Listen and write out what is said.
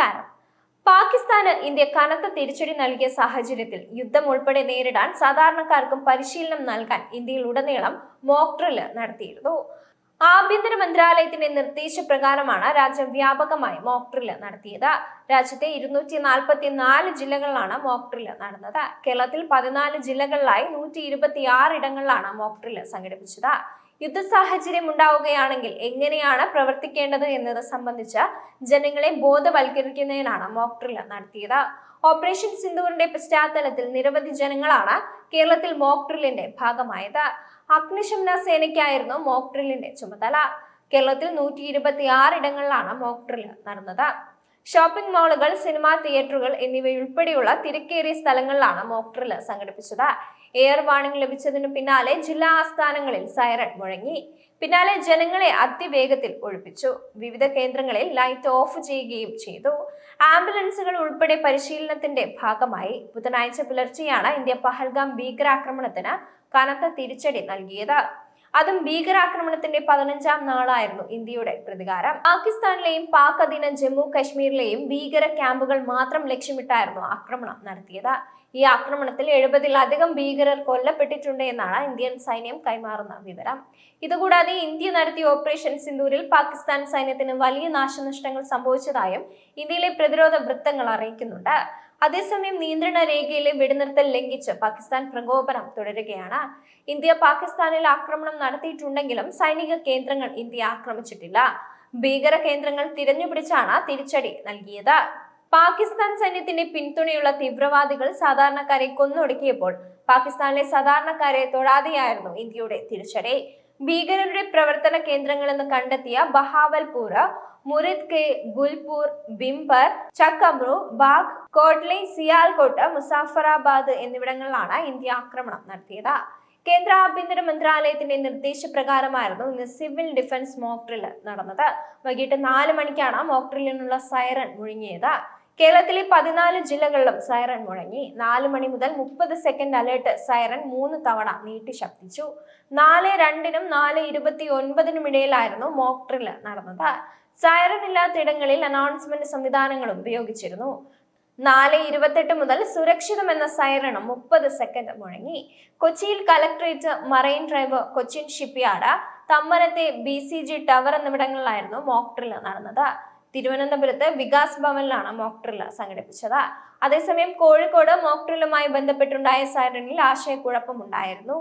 നമസ്കാരം പാകിസ്ഥാന് ഇന്ത്യ കനത്ത തിരിച്ചടി നൽകിയ സാഹചര്യത്തിൽ യുദ്ധം ഉൾപ്പെടെ നേരിടാൻ സാധാരണക്കാർക്കും പരിശീലനം നൽകാൻ ഇന്ത്യയിൽ ഉടനീളം മോക്ട്രിൽ നടത്തിയിരുന്നു. ആഭ്യന്തര മന്ത്രാലയത്തിന്റെ നിർദ്ദേശപ്രകാരമാണ് രാജ്യം വ്യാപകമായി മോക്ക് ഡ്രില്ല് നടത്തിയത്. രാജ്യത്തെ ഇരുന്നൂറ്റി നാൽപ്പത്തി നാല് ജില്ലകളിലാണ് മോക്ക് ഡ്രില്ല് നടന്നത്. കേരളത്തിൽ പതിനാല് ജില്ലകളിലായി നൂറ്റി ഇരുപത്തി ആറ് ഇടങ്ങളിലാണ് മോക്ക് ഡ്രില്ല് സംഘടിപ്പിച്ചത്. യുദ്ധ സാഹചര്യം ഉണ്ടാവുകയാണെങ്കിൽ എങ്ങനെയാണ് പ്രവർത്തിക്കേണ്ടത് എന്നത് സംബന്ധിച്ച ജനങ്ങളെ ബോധവൽക്കരിക്കുന്നതിനാണ് മോക് ഡ്രില്ല് നടത്തിയത്. ഓപ്പറേഷൻ സിന്ധുവിന്റെ പശ്ചാത്തലത്തിൽ നിരവധി ജനങ്ങളാണ് കേരളത്തിൽ മോക് ഡ്രില്ലിന്റെ ഭാഗമായത്. അഗ്നിശമന സേനയ്ക്കായിരുന്നു മോക് ഡ്രില്ലിന്റെ ചുമതല. കേരളത്തിൽ നൂറ്റി ഇരുപത്തി ഇടങ്ങളിലാണ് മോക് ഡ്രില്ല് നടന്നത്. ഷോപ്പിംഗ് മാളുകൾ സിനിമാ തിയേറ്ററുകൾ എന്നിവയുൾപ്പെടെയുള്ള തിരക്കേറിയ സ്ഥലങ്ങളിലാണ് മോക് ഡ്രില്ല് സംഘടിപ്പിച്ചത്. എയർ വാണിംഗ് ലഭിച്ചതിനു പിന്നാലെ ജില്ലാ ആസ്ഥാനങ്ങളിൽ സൈറൺ മുഴങ്ങി. പിന്നാലെ ജനങ്ങളെ അതിവേഗത്തിൽ ഒഴിപ്പിച്ചു. വിവിധ കേന്ദ്രങ്ങളിൽ ലൈറ്റ് ഓഫ് ചെയ്യുകയും ചെയ്തു. ആംബുലൻസുകൾ ഉൾപ്പെടെ പരിശീലനത്തിന്റെ ഭാഗമായി. ബുധനാഴ്ച പുലർച്ചെയാണ് ഇന്ത്യ പഹൽഗാം ഭീകരാക്രമണത്തിന് കനത്ത തിരിച്ചടി നൽകിയത്. അതും ഭീകരാക്രമണത്തിന്റെ പതിനഞ്ചാം നാളായിരുന്നു ഇന്ത്യയുടെ പ്രതികാരം. പാകിസ്ഥാനിലെയും പാക് അധീന ജമ്മു കശ്മീരിലെയും ഭീകര ക്യാമ്പുകൾ മാത്രം ലക്ഷ്യമിട്ടായിരുന്നു ആക്രമണം നടത്തിയത്. ഈ ആക്രമണത്തിൽ എഴുപതിലധികം ഭീകരർ കൊല്ലപ്പെട്ടിട്ടുണ്ട് എന്നാണ് ഇന്ത്യൻ സൈന്യം കൈമാറുന്ന വിവരം. ഇതുകൂടാതെ ഇന്ത്യ നടത്തിയ ഓപ്പറേഷൻ സിന്ദൂരിൽ പാകിസ്ഥാൻ സൈന്യത്തിന് വലിയ നാശനഷ്ടങ്ങൾ സംഭവിച്ചതായും ഇന്ത്യയിലെ പ്രതിരോധ വൃത്തങ്ങൾ അറിയിക്കുന്നുണ്ട്. അതേസമയം നിയന്ത്രണ രേഖയിലെ വെടിനിർത്തൽ ലംഘിച്ച് പാകിസ്ഥാൻ പ്രകോപനം തുടരുകയാണ്. ഇന്ത്യ പാകിസ്ഥാനിൽ ആക്രമണം നടത്തിയിട്ടുണ്ടെങ്കിലും സൈനിക കേന്ദ്രങ്ങൾ ഇന്ത്യ ആക്രമിച്ചിട്ടില്ല. ഭീകര കേന്ദ്രങ്ങൾ തിരഞ്ഞുപിടിച്ചാണ് തിരിച്ചടി നൽകിയത്. പാകിസ്ഥാൻ സൈന്യത്തിന്റെ പിന്തുണയുള്ള തീവ്രവാദികൾ സാധാരണക്കാരെ കൊന്നൊടുക്കിയപ്പോൾ പാകിസ്ഥാനിലെ സാധാരണക്കാരെ തൊടാതെയായിരുന്നു ഇന്ത്യയുടെ തിരിച്ചടി. ഭീകരരുടെ പ്രവർത്തന കേന്ദ്രങ്ങളെന്ന് കണ്ടെത്തിയ ബഹാവൽപൂർ മുറിദ് കെ ഗുൽപൂർ ബിംപർ ചക്കമ്രു ബാഗ് കോട്ട്ലി സിയാൽകോട്ട് മുസാഫറാബാദ് എന്നിവിടങ്ങളിലാണ് ഇന്ത്യ ആക്രമണം നടത്തിയത്. കേന്ദ്ര ആഭ്യന്തര മന്ത്രാലയത്തിന്റെ നിർദ്ദേശപ്രകാരമായിരുന്നു ഇന്ന് സിവിൽ ഡിഫൻസ് മോക്ട്രിൽ നടന്നത്. വൈകിട്ട് നാല് മണിക്കാണ് മോക്ട്രിലിനുള്ള സൈറൺ മുഴങ്ങിയത്. കേരളത്തിലെ പതിനാല് ജില്ലകളിലും സൈറൺ മുഴങ്ങി. നാല് മണി മുതൽ മുപ്പത് സെക്കൻഡ് അലേർട്ട് സൈറൺ മൂന്ന് തവണ നീട്ടി ശബ്ദിച്ചു. നാല് രണ്ടിനും നാല് ഇരുപത്തി ഒൻപതിനും ഇടയിലായിരുന്നു മോക്ക് ഡ്രില്ല് നടന്നത്. സൈറൺ ഇല്ലാത്തിടങ്ങളിൽ അനൗൺസ്മെന്റ് സംവിധാനങ്ങളും ഉപയോഗിച്ചിരുന്നു. നാല് ഇരുപത്തെട്ട് മുതൽ സുരക്ഷിതം എന്ന സൈറണം മുപ്പത് സെക്കൻഡ് മുഴങ്ങി. കൊച്ചിയിൽ collectorate marine drive Cochin shipyard തമ്മനത്തെ B C G tower എന്നിവിടങ്ങളിലായിരുന്നു മോക്ക് നടന്നത്. തിരുവനന്തപുരത്ത് വികാസ് ഭവനിലാണ് മോക് ഡ്രില്ല് സംഘടിപ്പിച്ചത്. അതേസമയം കോഴിക്കോട് മോക് ഡ്രില്ലുമായി ബന്ധപ്പെട്ടുണ്ടായ സൈറണിൽ ആശയക്കുഴപ്പമുണ്ടായിരുന്നു.